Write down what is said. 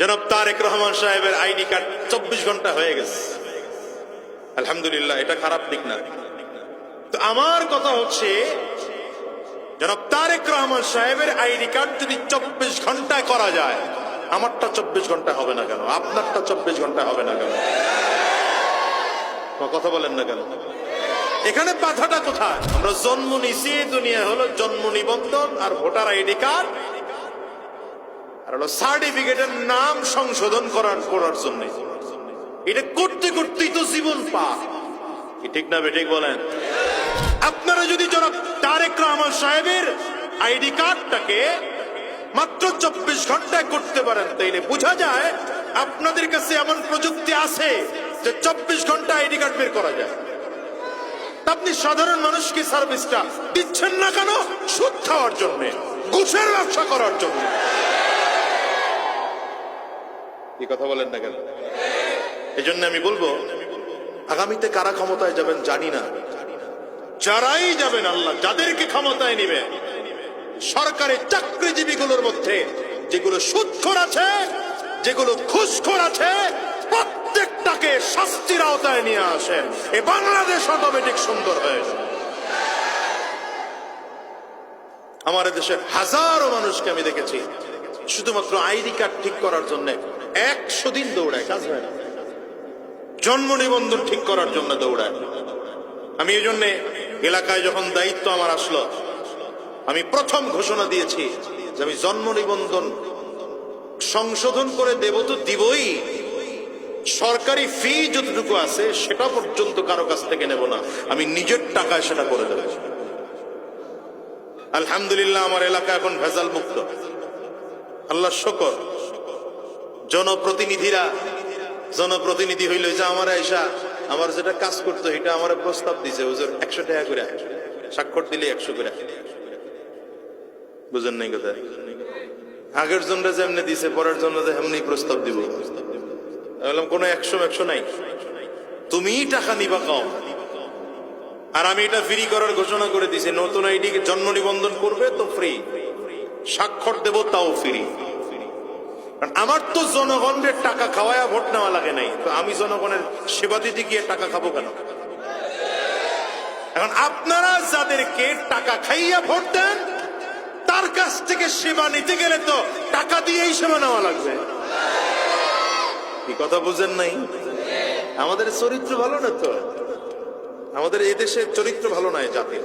জনাব তারেক রহমান সাহেবের ID card চব্বিশ ঘণ্টা হয়ে গেছে। আলহামদুলিল্লাহ, এটা খারাপ দিক না। তো আমার কথা হচ্ছে, জনাব তারেক রহমান সাহেবের আইডি কার্ড যদি চব্বিশ ঘন্টায় করা যায়, আমারটা চব্বিশ ঘণ্টা হবে না কেন? আপনারটা চব্বিশ ঘণ্টা হবে না কেন? কথা বলেন না কেন? এখানে বাধাটা কোথায়? আমরা জন্ম নিছি, দুনিয়া হলো জন্ম নিবন্ধন আর ভোটার আইডি কার্ড। আর হলো সার্টিফিকেটের নাম সংশোধন করার করার জন্য এটা করতে করতেই তো জীবন পা ঠিক না বেঠিক বলেন? আপনারা যদি জনাব তারেক রহমান সাহেবের আইডি কার্ডটাকে মাত্র চব্বিশ ঘন্টায় করতে পারেন, তাইলে বোঝা যায় আপনাদের কাছে এমন প্রযুক্তি আছে যে চব্বিশ ঘণ্টা আইডি কার্ড বের করা যায়। আপনি সাধারণ মানুষকে সার্ভিসটা দিচ্ছেন না কেন? সুদ খাওয়ার জন্য, ঘুষের ব্যবসা করার জন্য। কি কথা বলেন না কেন? এই জন্য আমি বলব, আগামীতে কারা ক্ষমতায় যাবেন জানি না। যারাই যাবেন আল্লাহ, যাদেরকে ক্ষমতায় নিবে, সরকারি চাকরিজীবীগুলোর মধ্যে যেগুলো সুৎখর আছে, যেগুলো ঘুষখোর আছে, প্রত্যেকটাকে শাস্তির আওতায় নিয়ে আসেন। এ বাংলাদেশ অটোমেটিক সুন্দর হয়ে আমার দেশে হাজারো মানুষকে আমি দেখেছি। শুধুমাত্র আইডি কার্ড ঠিক করার জন্য একশো দিন দৌড়ায়, কাজ হয় না। জন্ম নিবন্ধন ঠিক করার জন্য দৌড়ায়। আমি এই জন্য এলাকায় যখন দায়িত্ব আমার আসলো, আমি প্রথম ঘোষণা দিয়েছি যে আমি জন্ম নিবন্ধন সংশোধন করে দেব তো দিবই। সরকারি ফি যতটুকু আছে, সেটা পর্যন্ত কারও কাছ থেকে নেব না। আমি নিজের টাকায় সেটা করে দেব। আলহামদুলিল্লাহ, আমার এলাকা এখন ভেজাল মুক্ত। আল্লাহ শকর। জনপ্রতিনিধিরা, জনপ্রতিনিধি হইল যে আমার আয়সা আমার যেটা কাজ করতো, এটা আমার প্রস্তাব দিছে, হুজুর, একশো টাকা করে। স্বাক্ষর দিলে একশো করে। বুঝেন নাই কথা? আগের জন্য যেমনি দিছে, পরের জন্য যে এমনি প্রস্তাব দিব। কোনো একশো একশো নাই। তুমিই টাকা নিবা কম। আর আমি এটা ফ্রি করার ঘোষণা করে দিছি, নতুন আইডি জন্ম নিবন্ধন করবে তো ফ্রি স্বাক্ষর দেব তাও ফ্রি কারণ আমার তো জনগণের টাকা খাওয়ায় ভোট নেওয়া লাগে নাই। তো আমি জনগণের সেবা দিতে গিয়ে টাকা খাব কেন? এখন আপনারা যাদেরকে টাকা খাইয়া ভোট দেন, তার কাছ থেকে সেবা নিতে গেলে তো টাকা দিয়েই সেবা নেওয়া লাগবে। কি কথা বুঝেন নাই? আমাদের চরিত্র ভালো না তো? আমাদের এদেশের চরিত্র ভালো নয় জাতির।